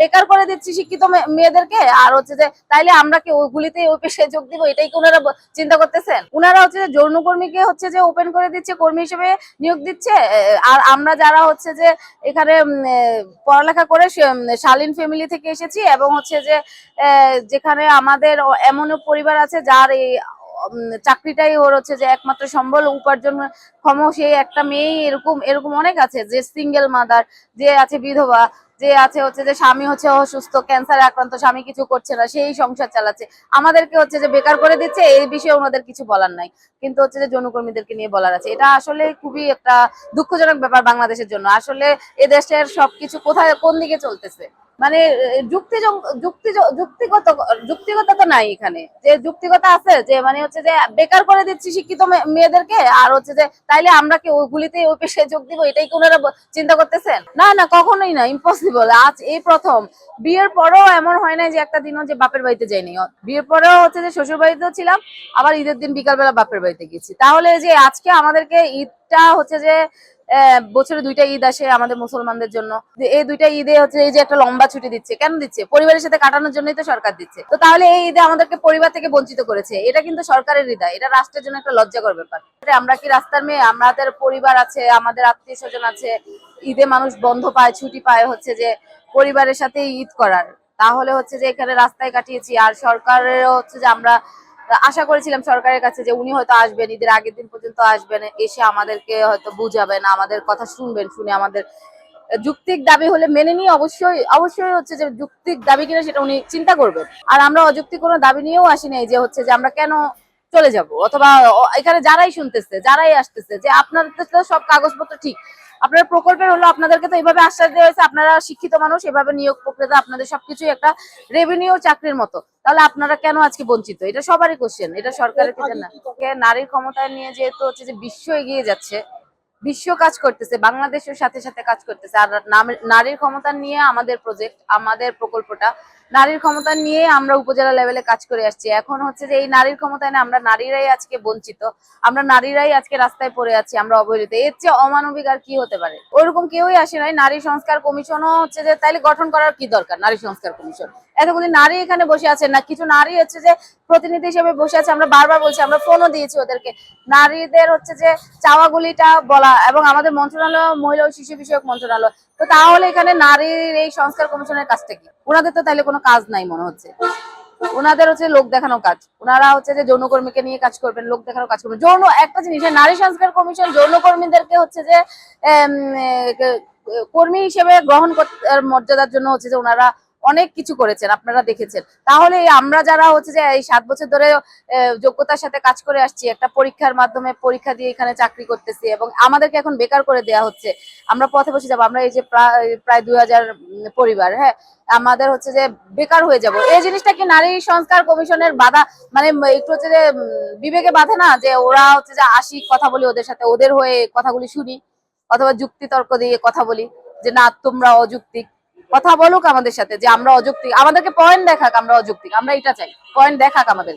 বেকার করে দিচ্ছি শিক্ষিত মেয়েদেরকে। আর হচ্ছে যে, তাইলে আমরা কি ওইগুলিতে ওই পেশায় যোগ দিব? এটাই কি ওনারা চিন্তা করতেছেন? ওনারা হচ্ছে যে, যৌনকর্মীকে হচ্ছে যে ওপেন করে দিচ্ছে, কর্মী হিসেবে নিয়োগ দিচ্ছে। আর আমরা যারা হচ্ছে যে, এখানে পড়ালেখা করে শালীন ফ্যামিলি থেকে এসেছি এবং হচ্ছে যে যেখানে আমাদের এমনও পরিবার আছে যার এই চাকরিটাই ওর হচ্ছে যে একমাত্র সম্বল, উপার্জন ক্ষম সেই একটা মেয়ে এরকম এরকম অনেক আছে যে সিঙ্গেল মাদার যে আছে বিধবা। যে আছে হচ্ছে যে স্বামী হচ্ছে অসুস্থ ক্যান্সারে আক্রান্ত, স্বামী কিছু করছে না, সেই সংসার চালাচ্ছে। আমাদেরকে হচ্ছে যে বেকার করে দিচ্ছে, এই বিষয়ে ওনাদের কিছু বলার নাই। কিন্তু হচ্ছে যে যৌনকর্মীদেরকে নিয়ে বলার আছে। এটা আসলে খুবই একটা দুঃখজনক ব্যাপার বাংলাদেশের জন্য। আসলে এদেশের দেশের সবকিছু কোথায়, কোন দিকে চলতেছে? মানে যুক্তি যুক্তি যুক্তিগত যুক্তিগত তো নাই এখানে। যে যুক্তিগত আছে, যে মানে হচ্ছে যে বেকার করে দিচ্ছি শিক্ষিত মেয়েদেরকে, আর হচ্ছে যে তাইলে আমরা কি ওইগুলিতে ওই পেশায় যোগ দিব, এটাই কি ওনারা চিন্তা করতেছেন? না না, কখনোই না ইম্পসিবল আজ এই প্রথম। বিয়ের পরেও এমন হয় না যে একটা দিনও যে বাপের বাড়িতে যাইনি। বিয়ের পরেও হচ্ছে যে শ্বশুর বাড়িতেও ছিলাম, আবার ঈদের দিন বিকালবেলা বাপের বাড়িতে গেছি। তাহলে যে আজকে আমাদেরকে ঈদটা হচ্ছে যে বছরে দুইটা ঈদ আসে আমাদের মুসলমানদের জন্য। এই দুইটা ঈদে হচ্ছে এই যে একটা লম্বা ছুটি দিচ্ছে। কেন দিচ্ছে? পরিবারের সাথে কাটানোর জন্যই তো সরকার দিচ্ছে। তো তাহলে এই ঈদে আমাদেরকে পরিবার থেকে বঞ্চিত করেছে। এটা কিন্তু সরকারের হৃদয়। এটা রাষ্ট্রের জন্য একটা লজ্জাকর ব্যাপার। আমরা কি রাস্তার মেয়ে? আমাদের পরিবার আছে, আমাদের আত্মীয় স্বজন আছে। ঈদে মানুষ বন্ধ পায়, ছুটি পায় হচ্ছে যে পরিবারের সাথে ঈদ করার। তাহলে হচ্ছে যে এখানে রাস্তায় কাটিয়েছি। আর সরকারেরও হচ্ছে যে আমরা আশা করেছিলাম সরকারের কাছে যে উনি হয়তো আসবেন, ঈদের আগের দিন পর্যন্ত আসবেন, এসে আমাদেরকে হয়তো বুঝাবেন, আমাদের কথা শুনবেন, শুনে আমাদের যুক্তিক দাবি হলে মেনে নিয়ে অবশ্যই অবশ্যই হচ্ছে যে যুক্তিক দাবি কিনা সেটা উনি চিন্তা করবেন। আর আমরা অযৌক্তিক কোনো দাবি নিয়েও আসি নাই যে হচ্ছে যে আমরা কেন চলে যাব, অথবা এখানে যারাই শুনতেছে, যারাই আসতেছে যে আপনাদের তো সব কাগজপত্র ঠিক আপনার প্রকল্পের হলো আপনাদেরকে তো এইভাবে আশ্বাস দেওয়া হয়েছে আপনারা শিক্ষিত মানুষ এভাবে নিয়োগ প্রক্রিয়া আপনাদের সবকিছু একটা রেভিনিউ চাকরির মতো। তাহলে আপনারা কেন আজকে বঞ্চিত? এটা সবারই কোশ্চেন এটা সরকারের নারীর ক্ষমতায় নিয়ে যেহেতু হচ্ছে যে বিশ্ব এগিয়ে যাচ্ছে বিশ্ব কাজ করতেছে বাংলাদেশের সাথে সাথে কাজ করতেছে। আর নারীর ক্ষমতা নিয়ে আমাদের প্রজেক্ট আমাদের প্রকল্পটা, নারীর ক্ষমতা নিয়ে আমরা উপজেলা লেভেলে কাজ করে আসছি। এখন হচ্ছে যে এই নারীর ক্ষমতায় না আমরা নারীরাই আজকে বঞ্চিত, আমরা নারীরাই আজকে রাস্তায় পড়ে আছি, আমরা অবহেলিত। এর চেয়ে অমানবিক আর কি হতে পারে? ওরকম কেউই আসে নাই। নারী সংস্কার কমিশনও হচ্ছে যে তাইলে গঠন করার কি দরকার? নারী সংস্কার কমিশন। এতগুলি নারী এখানে বসে আছে না। কিছু নারী হচ্ছে যে প্রতিনিধি হিসেবে বসে আছে, আমরা বারবার বলছি, আমরা ফোনও দিয়েছি ওদেরকে। নারীদের হচ্ছে যে চাওয়াগুলিটা বলা এবং আমাদের মন্ত্রণালয় মহিলা ও শিশু বিষয়ক মন্ত্রণালয়। তো তাহলে এখানে নারীর এই সংস্কার কমিশনের কাজটা কি? ওনাদের তো তাহলে কোনো কাজ নাই মনে হচ্ছে। ওনাদের হচ্ছে লোক দেখানো কাজ। ওনারা হচ্ছে যে যৌনকর্মীকে নিয়ে কাজ করবেন, লোক দেখানো কাজ করবেন। যৌন, একটা জিনিস নারী সংস্কার কমিশন যৌনকর্মীদেরকে হচ্ছে যে কর্মী হিসেবে গ্রহণ করতে মর্যাদার জন্য হচ্ছে যে ওনারা অনেক কিছু করেছেন, আপনারা দেখেছেন। তাহলে আমরা যারা হচ্ছে যে এই সাত বছর ধরে যোগ্যতার সাথে কাজ করে আসছি, একটা পরীক্ষার মাধ্যমে পরীক্ষা দিয়ে এখানে চাকরি করতেছি এবং আমাদেরকে এখন বেকার করে দেয়া হচ্ছে, আমরা পথে বসে যাব, আমরা এই যে প্রায় প্রায় দুই হাজার পরিবার হ্যাঁ আমাদের হচ্ছে যে বেকার হয়ে যাব। এই জিনিসটা কি নারী সংস্কার কমিশনের বাধা মানে একটু হচ্ছে যে বিবেকে বাধে না? যে ওরা হচ্ছে যে আসি, কথা বলি ওদের সাথে, ওদের হয়ে কথাগুলি শুনি, অথবা যুক্তি তর্ক দিয়ে কথা বলি, যে না, তোমরা অযৌক্তিক। কথা বলুক আমাদের সাথে যে আমরা অযৌক্তিক, আমাদেরকে পয়েন্ট দেখাক আমরা অযৌক্তিক, আমরা এটা চাই। পয়েন্ট দেখাক আমাদের।